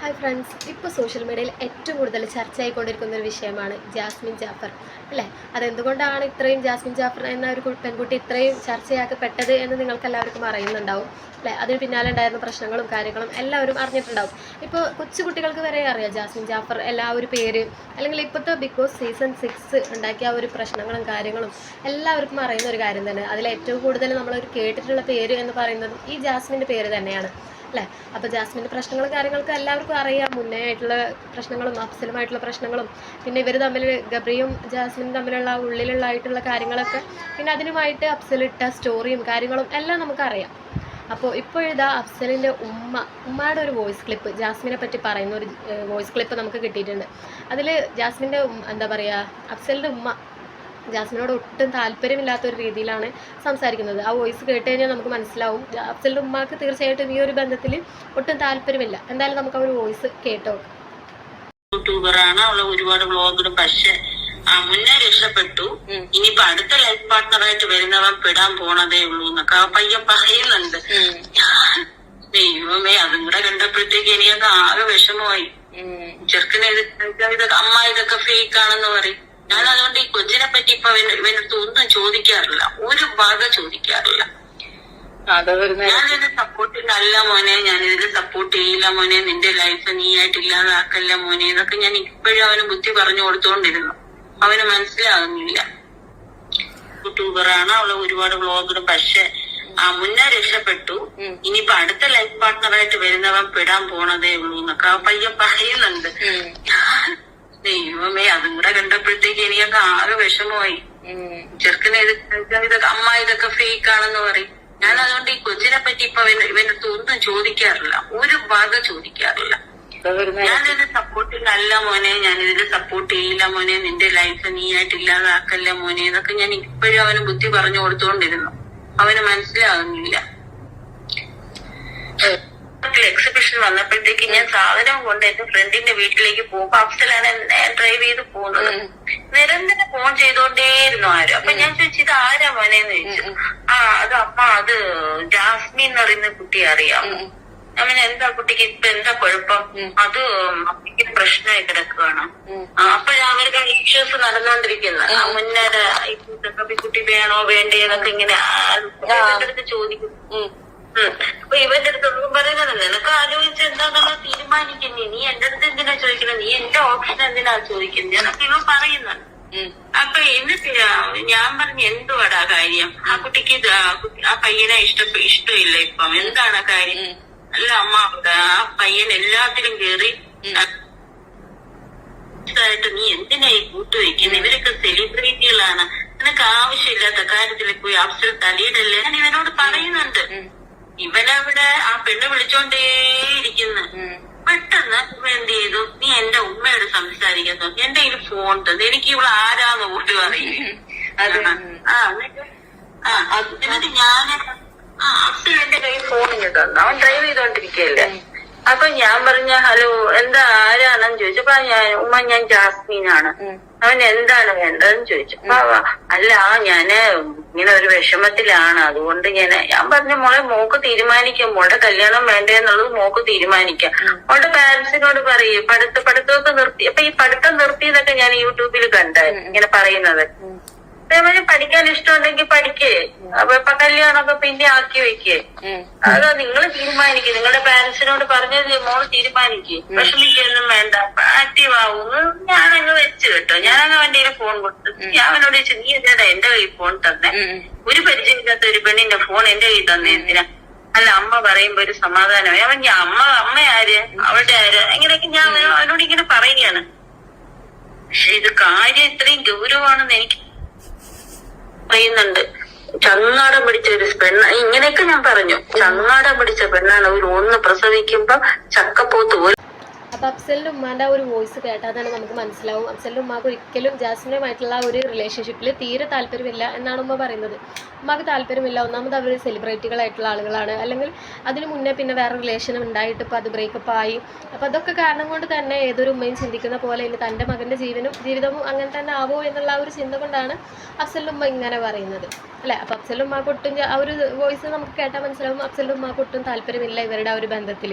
Hi friends ഇപ്പോൾ social മീഡിയയിൽ ഏറ്റവും കൂടുതൽ ചർച്ചയായിക്കൊണ്ടിരിക്കുന്ന ഒരു വിഷയമാണ് ജാസ്മിൻ ജാഫർ അല്ലേ? അതെന്തുകൊണ്ടാണ് ഇത്രയും ജാസ്മിൻ ജാഫർ എന്ന ഒരു പെൺകുട്ടി ഇത്രയും ചർച്ചയാക്കപ്പെട്ടത് എന്ന് നിങ്ങൾക്ക് എല്ലാവർക്കും അറിയുന്നുണ്ടാവും അല്ലേ? അതിന് പിന്നാലെ ഉണ്ടായിരുന്ന പ്രശ്നങ്ങളും കാര്യങ്ങളും എല്ലാവരും അറിഞ്ഞിട്ടുണ്ടാവും. ഇപ്പോൾ കൊച്ചുകുട്ടികൾക്ക് വരെ അറിയാം ജാസ്മിൻ ജാഫർ എല്ലാ ഒരു പേര് അല്ലെങ്കിൽ ഇപ്പോഴത്തെ ബിഗ് ബോസ് സീസൺ സിക്സ് ഉണ്ടാക്കിയ ഒരു പ്രശ്നങ്ങളും കാര്യങ്ങളും എല്ലാവർക്കും അറിയുന്ന ഒരു കാര്യം തന്നെ. അതിൽ ഏറ്റവും കൂടുതൽ നമ്മളൊരു കേട്ടിട്ടുള്ള പേര് എന്ന് പറയുന്നത് ഈ ജാസ്മിന്റെ പേര് തന്നെയാണ്. അല്ലേ? അപ്പോൾ ജാസ്മിന്റെ പ്രശ്നങ്ങളും കാര്യങ്ങളൊക്കെ എല്ലാവർക്കും അറിയാം. മുന്നേ ആയിട്ടുള്ള പ്രശ്നങ്ങളും അഫ്സലുമായിട്ടുള്ള പ്രശ്നങ്ങളും പിന്നെ ഇവർ തമ്മിൽ ഗബ്രിയും ജാസ്മിനും തമ്മിലുള്ള ഉള്ളിലുള്ള ആയിട്ടുള്ള കാര്യങ്ങളൊക്കെ പിന്നെ അതിനുമായിട്ട് അഫ്സലിട്ട സ്റ്റോറിയും കാര്യങ്ങളും എല്ലാം നമുക്കറിയാം. അപ്പോൾ ഇതാ അഫ്സലിന്റെ ഉമ്മ ഉമ്മയുടെ ഒരു വോയിസ് ക്ലിപ്പ് ജാസ്മിനെ പറ്റി പറയുന്ന ഒരു വോയിസ് ക്ലിപ്പ് നമുക്ക് കിട്ടിയിട്ടുണ്ട്. അതിൽ ജാസ്മിന്റെ എന്താ പറയുക അഫ്സലിന്റെ ഉമ്മ ജാസ്മിനോട് ഒട്ടും താല്പര്യമില്ലാത്ത ഒരു രീതിയിലാണ് സംസാരിക്കുന്നത്. ആ വോയിസ് കേട്ട് കഴിഞ്ഞാൽ നമുക്ക് മനസ്സിലാവും. ജാസ്മിന്റെ ഉമ്മാക്ക് തീർച്ചയായിട്ടും ഈ ഒരു ബന്ധത്തിൽ ഒട്ടും താല്പര്യമില്ല. എന്തായാലും നമുക്ക് ആ ഒരു വോയിസ് കേട്ടോ യൂട്യൂബറാണ്. അവൾ ഒരുപാട് ബ്ലോഗറും പക്ഷെ ആ മുന്നേ രക്ഷപ്പെട്ടു. ഇനിയിപ്പൊ അടുത്ത ലൈഫ് പാർട്ട്ണറായിട്ട് വരുന്നവൻ പെടാൻ പോണതേ ഉള്ളൂ എന്നൊക്കെ ആ പയ്യൻ പറയുന്നുണ്ട്. ദൈവമേ അതും കൂടെ കണ്ടപ്പോഴത്തേക്ക് എനിക്കത് ആകെ വിഷമമായി. ചെറുക്കനെ ഇത് അമ്മ ഇതൊക്കെ ഫേക്ക് ആണെന്ന് പറയും. ഞാൻ അതുകൊണ്ട് ഈ കൊച്ചിനെ പറ്റി ഇപ്പൊ ഇവനടുത്ത് ഒന്നും ചോദിക്കാറില്ല. ഒരു വക ചോദിക്കാറില്ല. ഞാനിത് വരുന്ന ഞാൻ ഇതിന് സപ്പോർട്ട് അല്ല മോനെ. ഞാൻ ഇതിന് സപ്പോർട്ട് ചെയ്യില്ല മോനെ. നിന്റെ ലൈഫ് നീ ആയിട്ട് ഇല്ലാതാക്കല്ല മോനെ. എന്നൊക്കെ ഞാൻ ഇപ്പോഴും അവന് ബുദ്ധി പറഞ്ഞു കൊടുത്തോണ്ടിരുന്നു. അവന് മനസ്സിലാകുന്നില്ല. യൂട്യൂബറാണ്. അവൾ ഒരുപാട് വ്ളോഗിടും. പക്ഷെ ആ മുന്നേ രക്ഷപ്പെട്ടു. ഇനിയിപ്പൊ അടുത്ത ലൈഫ് പാർട്ട്ണറായിട്ട് വരുന്നവൻ പെടാൻ പോണതേ ഉള്ളൂ എന്നൊക്കെ ആ പയ്യൻ പറയുന്നുണ്ട്. ദൈവമേ അതും കൂടെ കണ്ടപ്പോഴത്തേക്ക് എനിക്കൊക്കെ ആകെ വിഷമമായി. ചെറുക്കനെ ഇത് അമ്മ ഇതൊക്കെ ഫേക്ക് ആണെന്ന് പറയും. ഞാൻ അതുകൊണ്ട് ഈ കൊച്ചിനെ പറ്റി ഇപ്പൊ ഇവന്റെ ഒന്നും ചോദിക്കാറില്ല. ഒരു വക ചോദിക്കാറില്ല. ഞാനിതിന് അല്ല മോനെ ഞാൻ ഇതിന് സപ്പോർട്ട് ചെയ്യില്ല മോനെ നിന്റെ ലൈഫ് നീ ആയിട്ട് ഇല്ലാതാക്കല്ല മോനെ എന്നൊക്കെ ഞാൻ ഇപ്പോഴും അവന് ബുദ്ധി പറഞ്ഞു കൊടുത്തോണ്ടിരുന്നു അവന് മനസ്സിലാകുന്നില്ല. എക്സിബിഷൻ വന്നപ്പോഴത്തേക്ക് ഞാൻ സാധനം കൊണ്ട് എന്റെ ഫ്രണ്ടിന്റെ വീട്ടിലേക്ക് പോകുമ്പോ അഫ്സലാണ് ഡ്രൈവ് ചെയ്ത് പോകുന്നത്. നിരന്തരം ഫോൺ ചെയ്തോണ്ടേയിരുന്നു ആരും. അപ്പൊ ഞാൻ ചോദിച്ചു ഇത് ആരാ മോനെന്ന് ചോദിച്ചു. ആ അത് അപ്പ അത് ജാസ്മിൻ എന്ന് പറയുന്ന കുട്ടി അറിയാം അങ്ങനെ എന്താ കുട്ടിക്ക് ഇപ്പൊ എന്താ കുഴപ്പം? അത് അമ്മയ്ക്ക് പ്രശ്നമായി കിടക്കുകയാണ് അപ്പോഴാണ് അവർക്ക് ഇഷ്യൂസ് നടന്നുകൊണ്ടിരിക്കുന്നത് മുന്നേ മുന്നേറെ ഈ കുട്ടി വേണോ വേണ്ടേ എന്നൊക്കെ ഇങ്ങനെ ചോദിക്കും. അപ്പൊ ഇവന്റെ അടുത്ത് ഒന്നും പറയുന്നത് നിനക്ക് ആലോചിച്ച് എന്താണെന്ന് തീരുമാനിക്കുന്നേ. നീ എന്റെ അടുത്ത് എന്തിനാ ചോദിക്കുന്നത് നീ എന്റെ ഓപ്ഷൻ എന്തിനാ ചോദിക്കുന്നത് എന്നൊക്കെ ഇവൻ പറയുന്നുണ്ട്. അപ്പൊ എന്നിട്ട് ഞാൻ പറഞ്ഞു എന്തുവാടാ കാര്യം? ആ കുട്ടിക്ക് ആ പയ്യനെ ഇഷ്ട ഇഷ്ടമില്ല ഇപ്പം? എന്താണ് ആ കാര്യം? അല്ല അമ്മ ആ പയ്യൻ എല്ലാത്തിലും കേറി ആയിട്ട് നീ എന്തിനാ ഈ കൂട്ടുവെക്കുന്നത് ഇവരൊക്കെ സെലിബ്രിറ്റികളാണ് നിനക്ക് ആവശ്യമില്ലാത്ത കാര്യത്തിൽ പോയി അഫ്സൽ തലയിടല്ലേ? ഞാൻ ഇവനോട് പറയുന്നുണ്ട്. ഇവനവിടെ ആ പെണ്ണ് വിളിച്ചോണ്ടേയിരിക്കുന്നു പെട്ടെന്ന് ഇവ എന്ത് ചെയ്തു? നീ എന്റെ ഉമ്മയോട് സംസാരിക്കുന്നു എന്റെ കയ്യിൽ ഫോൺ തന്നു. എനിക്ക് ഇവിടെ ആരാന്ന് പോലും അറിയില്ല. ആ എന്നിട്ട് ആ എന്നിട്ട് ഞാൻ ആ അഫ്സൽ എന്റെ കയ്യിൽ ഫോൺ ഇങ്ങ് തന്നു. അവൻ ഡ്രൈവ് ചെയ്തോണ്ടിരിക്കല്ലേ അപ്പൊ ഞാൻ പറഞ്ഞ ഹലോ എന്താ ആരാണെന്ന് ചോദിച്ചപ്പോ ഞാൻ ഉമ്മ ഞാൻ ജാസ്മീനാണ്. അവൻ എന്താണ് വേണ്ടതെന്ന് ചോദിച്ചു. അപ്പൊ അല്ല ഞാൻ ഇങ്ങനെ ഒരു വിഷമത്തിലാണ്. അതുകൊണ്ട് ഞാൻ ഞാൻ പറഞ്ഞു മോളെ മോക്ക് തീരുമാനിക്കാം. മോളുടെ കല്യാണം വേണ്ടെന്നുള്ളത് മോക്ക് തീരുമാനിക്കാം. മോളുടെ പാരന്റ്സിനോട് പറയേ പഠിത്ത പഠിത്തമൊക്കെ നിർത്തി. അപ്പൊ ഈ പഠിത്തം നിർത്തിയതൊക്കെ ഞാൻ യൂട്യൂബിൽ കണ്ടായിരുന്നു ഇങ്ങനെ പറയുന്നത്. അതേമാതിരി പഠിക്കാൻ ഇഷ്ടമുണ്ടെങ്കിൽ പഠിക്കേ. അപ്പൊ ഇപ്പൊ കല്യാണമൊക്കെ പിന്നെ ആക്കി വെക്കേ. അത് നിങ്ങൾ തീരുമാനിക്കും. നിങ്ങളുടെ പാരന്റ്സിനോട് പറഞ്ഞത് മോൾ തീരുമാനിക്കും. വിഷമിക്കൊന്നും വേണ്ട. ആക്റ്റീവ് ഞാൻ ഞാനങ്ങ് വെച്ച് കേട്ടോ. ഞാനങ്ങ് അവന്റെ കയ്യിൽ ഫോൺ കൊടുത്തു. ഞാൻ അവനോട് ചോദിച്ചു നീ എന്തിനാ എന്റെ കയ്യിൽ ഫോൺ തന്നെ? ഒരു പരിചയമില്ലാത്ത ഒരു പെണ്ണിന്റെ ഫോൺ എന്റെ കയ്യിൽ തന്നെ എന്തിനാ? അല്ല അമ്മ പറയുമ്പോ ഒരു സമാധാനമായി. അവൻ ഞാൻ അമ്മ അമ്മ ആര്? അവളുടെ ആര്? ഇങ്ങനെയൊക്കെ ഞാൻ അവനോട് ഇങ്ങനെ പറയുകയാണ്. പക്ഷെ ഇത് കാര്യം ഇത്രയും ഗൗരവമാണെന്ന് എനിക്ക് പറയുന്നുണ്ട്. ചങ്ങാടം പിടിച്ച ഒരു പെണ്ണ ഇങ്ങനെയൊക്കെ ഞാൻ പറഞ്ഞു. ചങ്ങാടം പിടിച്ച പെണ്ണാണ് ഒരു ഒന്ന് പ്രസവിക്കുമ്പോ ചക്കപ്പോത്ത് അപ്പോൾ അഫ്സലിന്റെ ഉമ്മാന്റെ ആ ഒരു വോയിസ് കേട്ടാൽ തന്നെ നമുക്ക് മനസ്സിലാവും. അഫ്സലിന്റെ ഉമ്മാക്ക് ഒരിക്കലും ജാസ്മിനുമായിട്ടുള്ള ഒരു റിലേഷൻഷിപ്പിൽ തീരെ താല്പര്യമില്ല എന്നാണ് ഉമ്മ പറയുന്നത്. ഉമ്മാക്ക് താല്പര്യമില്ല. ഒന്നാമത് അവർ സെലിബ്രിറ്റികളായിട്ടുള്ള ആളുകളാണ്. അല്ലെങ്കിൽ അതിന് മുന്നേ പിന്നെ വേറെ റിലേഷൻ ഉണ്ടായിട്ട് ഇപ്പോൾ അത് ബ്രേക്കപ്പ് ആയി. അപ്പോൾ അതൊക്കെ കാരണം കൊണ്ട് തന്നെ ഏതൊരു ഉമ്മയും ചിന്തിക്കുന്ന പോലെ ഇനി തന്റെ മകന്റെ ജീവനും ജീവിതവും അങ്ങനെ തന്നെ ആവോ എന്നുള്ള ആ ഒരു ചിന്ത കൊണ്ടാണ് അഫ്സലിന്റെ ഉമ്മ ഇങ്ങനെ പറയുന്നത്. അല്ലേ? അപ്പോൾ അഫ്സലിന്റെ ഉമ്മാക്ക് ഒട്ടും ആ ഒരു വോയിസ് നമുക്ക് കേട്ടാൽ മനസ്സിലാവും. അഫ്സലിന്റെ ഉമ്മാക്ക് ഒട്ടും താല്പര്യമില്ല ഇവരുടെ ആ ഒരു ബന്ധത്തിൽ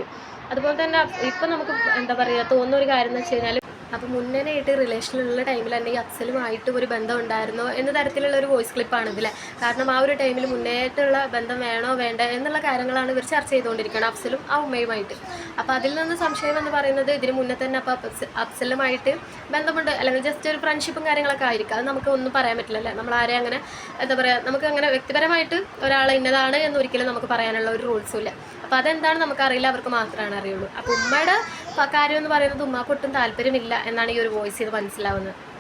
അതുപോലെ തന്നെ ഇപ്പം നമുക്ക് എന്താ പറയുക തോന്നുന്ന ഒരു കാര്യം എന്ന് വെച്ച് കഴിഞ്ഞാൽ അപ്പോൾ മുന്നേനായിട്ട് റിലേഷനിലുള്ള ടൈമിൽ ഈ അഫ്സലുമായിട്ട് ഒരു ബന്ധം ഉണ്ടായിരുന്നോ എന്ന തരത്തിലുള്ള ഒരു വോയിസ് ക്ലിപ്പാണ് ഇതിൽ കാരണം ആ ഒരു ടൈമിൽ മുന്നേറ്റുള്ള ബന്ധം വേണോ വേണ്ട എന്നുള്ള കാര്യങ്ങളാണ് ഇവർ ചർച്ച ചെയ്തുകൊണ്ടിരിക്കുന്നത് അഫ്സലും ആ ഉമ്മയുമായിട്ട്. അപ്പോൾ അതിൽ നിന്ന് സംശയം എന്ന് പറയുന്നത് ഇതിന് മുന്നേ തന്നെ അപ്പോൾ അഫ്സ- അഫ്സലുമായിട്ട് ബന്ധമുണ്ട്. അല്ലെങ്കിൽ ജസ്റ്റ് ഒരു ഫ്രണ്ട്ഷിപ്പും കാര്യങ്ങളൊക്കെ ആയിരിക്കും. അത് നമുക്ക് ഒന്നും പറയാൻ പറ്റില്ല അല്ലേ? നമ്മൾ ആരെയും അങ്ങനെ എന്താ പറയുക നമുക്ക് അങ്ങനെ വ്യക്തിപരമായിട്ട് ഒരാൾ ഇന്നതാണ് എന്ന് ഒരിക്കലും നമുക്ക് പറയാനുള്ള ഒരു റൂൾസും ഇല്ല. അപ്പോൾ അതെന്താണ് നമുക്കറിയില്ല. അവർക്ക് മാത്രമാണ് അറിയുള്ളൂ. അപ്പോൾ ഉമ്മയുടെ കാര്യം എന്ന് പറയുന്നത് ഉമ്മാക്ക് ഒട്ടും താല്പര്യമില്ല എന്നാണ് ഈ ഒരു വോയിസ് ഇത് മനസ്സിലാവുന്നത്.